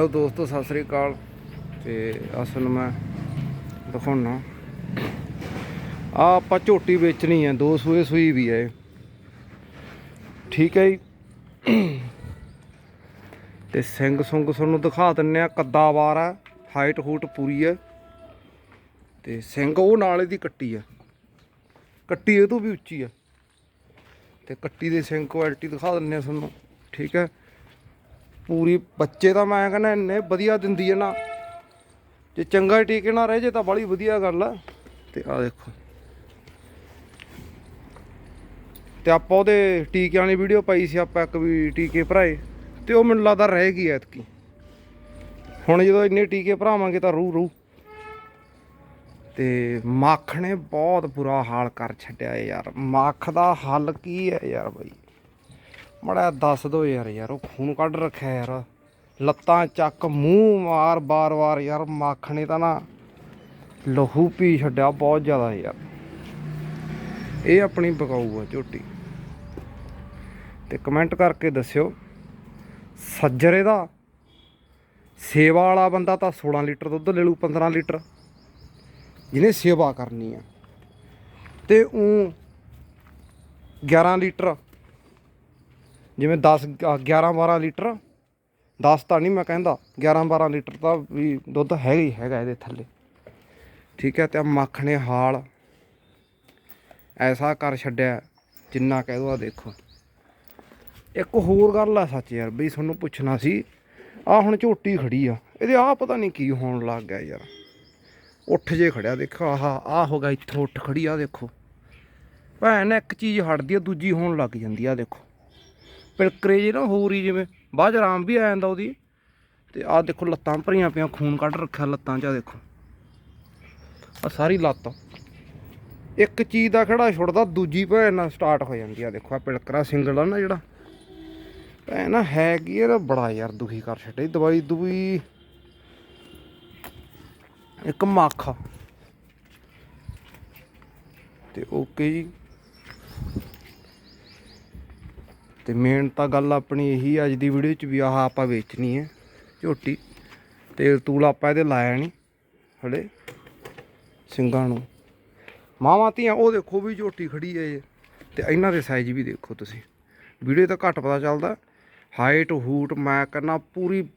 Hello ਦੋਸਤੋ, ਸਤਿ ਸ੍ਰੀ ਅਕਾਲ ਤੇ ਅਸਲ ਮੈਂ ਦਿਖਾਉਣਾ ਆ ਆਪਾਂ ਝੋਟੀ ਵੇਚਣੀ ਹੈ ਦੋ ਸੂਏ ਸੂਈ ਵੀ ਹੈ ਠੀਕ ਹੈ ਜੀ। ਤੇ ਸਿੰਘ ਸੁੰਗ ਤੁਹਾਨੂੰ ਦਿਖਾ ਦਿੰਨੇ ਆ, ਕੱਦਾ ਵਾਰ ਆ ਹਾਈਟ ਹੂਟ ਪੂਰੀ ਹੈ ਤੇ ਸਿੰਘ ਉਹ ਨਾਲ ਇਹਦੀ ਕੱਟੀ ਆ। ਕੱਟੀ ਇਹ ਤੋਂ ਵੀ ਉੱਚੀ ਆ। ਤੇ ਕੱਟੀ ਦੇ ਸਿੰਘ ਕੁਆਲਿਟੀ ਦਿਖਾ ਦਿੰਨੇ ਆ ਤੁਹਾਨੂੰ, ਠੀਕ ਹੈ। ਪੂਰੀ ਬੱਚੇ ਤਾਂ ਮੈਂ ਕਹਿੰਦਾ ਇੰਨੇ ਵਧੀਆ ਦਿੰਦੀ ਹੈ ਨਾ। ਜੇ ਚੰਗਾ ਟੀਕੇ ਨਾ ਰਹੇ, ਜੇ ਤਾਂ ਬੜੀ ਵਧੀਆ ਗੱਲ ਆ। ਤੇ ਆ ਦੇਖੋ। ਤੇ ਆਪਾਂ ਉਹਦੇ ਟੀਕਿਆਂ ਵਾਲੀ ਵੀਡੀਓ ਪਾਈ ਸੀ ਆਪਾਂ ਇੱਕ ਵੀ ਟੀਕੇ ਭਰਾਏ। ਤੇ ਉਹ ਮੈਨੂੰ ਲੱਗਦਾ ਰਹਿ ਗਈ ਐਤਕੀ। ਹੁਣ ਜਦੋਂ ਇੰਨੇ ਟੀਕੇ ਭਰਾਵਾਂਗੇ ਤਾਂ ਰੂ ਰੂ ਤੇ ਮੱਖ ਨੇ ਬਹੁਤ ਬੁਰਾ ਹਾਲ ਕਰ ਛੱਡਿਆ ਯਾਰ। ਮੱਖ ਦਾ ਹੱਲ ਕੀ ਹੈ ਯਾਰ ਬਾਈ? ਮੜਾ ਦੱਸ ਦੋ ਯਾਰ ਯਾਰ ਉਹ ਖੂਨ ਕੱਢ ਰੱਖਿਆ ਯਾਰ। ਲੱਤਾਂ ਚੱਕ, ਮੂੰਹ ਮਾਰ ਬਾਰ-ਬਾਰ ਯਾਰ ਮੱਖ ਨੇ ਤਾਂ ਨਾ ਲਹੂ ਪੀ ਛੱਡਿਆ ਬਹੁਤ ਜ਼ਿਆਦਾ ਯਾਰ। ਇਹ ਆਪਣੀ ਬਕਾਊ ਆ ਝੋਟੀ। ਤੇ ਕਮੈਂਟ ਕਰਕੇ ਦੱਸਿਓ, ਸੱਜਰੇ ਦਾ ਸੇਵਾ ਵਾਲਾ ਬੰਦਾ ਤਾਂ 16 ਲੀਟਰ ਦੁੱਧ ਲੈ ਲੂ 15 ਲੀਟਰ। ਜਿਹਨੇ ਸੇਵਾ ਕਰਨੀ ਆ। ਤੇ ਉਹ 11 ਲੀਟਰ ਜਿਵੇਂ 10 11 12 ਲੀਟਰ 10 ਤਾਂ ਨਹੀਂ ਮੈਂ ਕਹਿੰਦਾ 11 12 ਲੀਟਰ ਤਾਂ ਵੀ ਦੁੱਧ ਹੈਗਾ ਹੀ ਹੈਗਾ ਇਹਦੇ ਥੱਲੇ। ਠੀਕ ਹੈ, ਤੇ ਆਹ ਮੱਖ ਨੇ ਹਾਲ ਐਸਾ ਕਰ ਛੱਡਿਆ, ਜਿੰਨਾ ਕਹਿ ਦੋ ਆ ਦੇਖੋ। ਇੱਕ ਹੋਰ ਗੱਲ ਆ ਸੱਚ ਯਾਰ, ਬਈ ਤੁਹਾਨੂੰ ਪੁੱਛਣਾ ਸੀ ਆ ਹੁਣ ਝੋਟੀ ਖੜੀ ਆ, ਇਹਦੇ ਆ ਪਤਾ ਨਹੀਂ ਕੀ ਹੋਣ ਲੱਗ ਗਿਆ ਯਾਰ। ਉੱਠ ਜੇ ਖੜਿਆ, ਦੇਖੋ ਆਹ ਆ ਹੋ ਗਿਆ, ਇੱਥੋਂ ਉੱਠ ਖੜੀ ਆ, ਦੇਖੋ। ਭੈਣ, ਇੱਕ ਚੀਜ਼ ਹਟਦੀ ਆ, ਦੂਜੀ ਹੋਣ ਲੱਗ ਜਾਂਦੀ ਆ, ਦੇਖੋ। ਪਿਲਕਰੇ ਜੇ ਨਾ ਹੋਰ ਹੀ ਜਿਵੇਂ, ਬਾਅਦ ਚ ਆਰਾਮ ਵੀ ਆ ਜਾਂਦਾ ਉਹਦੀ। ਤੇ ਆਹ ਦੇਖੋ ਲੱਤਾਂ ਭਰੀਆਂ ਪਈਆਂ, ਖੂਨ ਕੱਢ ਰੱਖਿਆ ਲੱਤਾਂ 'ਚ ਆ ਦੇਖੋ। ਆ ਸਾਰੀ ਲੱਤ। ਇੱਕ ਚੀਜ਼ ਦਾ ਖੜਾ ਛੁੱਟਦਾ, ਦੂਜੀ ਭੈਣ ਨਾਲ ਸਟਾਰਟ ਹੋ ਜਾਂਦੀ ਆ। ਦੇਖੋ ਆ ਪਿਲਕਰਾ ਸਿੰਗਲ ਆ ਨਾ ਜਿਹੜਾ। ਭੈਣ ਨਾ ਹੈ ਕੀ ਇਹਦਾ ਬੜਾ ਯਾਰ ਦੁਖੀ ਕਰ ਛੱਡੇ। ਦਵਾਈ ਦੂਈ ਇੱਕ ਮੱਖ ਤੇ ਓਕੇ ਜੀ। ਤੇ ਮੇਨ ਤਾਂ ਗੱਲ ਆਪਣੀ ਇਹੀ ਅੱਜ ਦੀ ਵੀਡੀਓ ਚ ਵੀ ਆਹ ਆਪਾਂ ਵੇਚਣੀ ਹੈ ਝੋਟੀ। ਤੇਲ ਤੂਲ ਆਪਾਂ ਇਹਦੇ ਲਾਇਆ ਨਹੀਂ ਹਲੇ ਸਿੰਘਾਂ ਨੂੰ। ਮਾਵਾਂ ਧੀਆਂ, ਉਹ ਦੇਖੋ ਵੀ ਝੋਟੀ ਖੜੀ ਹੈ ਇਹ। ਤੇ ਇਹਨਾਂ ਦੇ ਸਾਈਜ਼ ਵੀ ਦੇਖੋ ਤੁਸੀਂ। ਵੀਡੀਓ ਤਾਂ ਘੱਟ ਪਤਾ ਚੱਲਦਾ। ਹਾਈਟ ਹੂਟ ਮੈਂ ਕਹਿੰਦਾ ਪੂਰੀ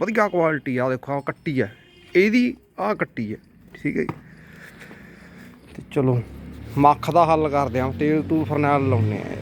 ਵਧੀਆ ਕੁਆਲਿਟੀ ਆ, ਦੇਖੋ ਆ ਕੱਟੀ ਹੈ ਇਹਦੀ ਆ ਕੱਟੀ ਹੈ ਠੀਕ ਹੈ ਜੀ। ਤੇ ਚਲੋ, ਮੱਖ ਦਾ ਹੱਲ ਕਰਦੇ ਆ, ਤੇਲ ਤੂਲ ਫਰਨੈਲ ਲਾਉਨੇ ਆ।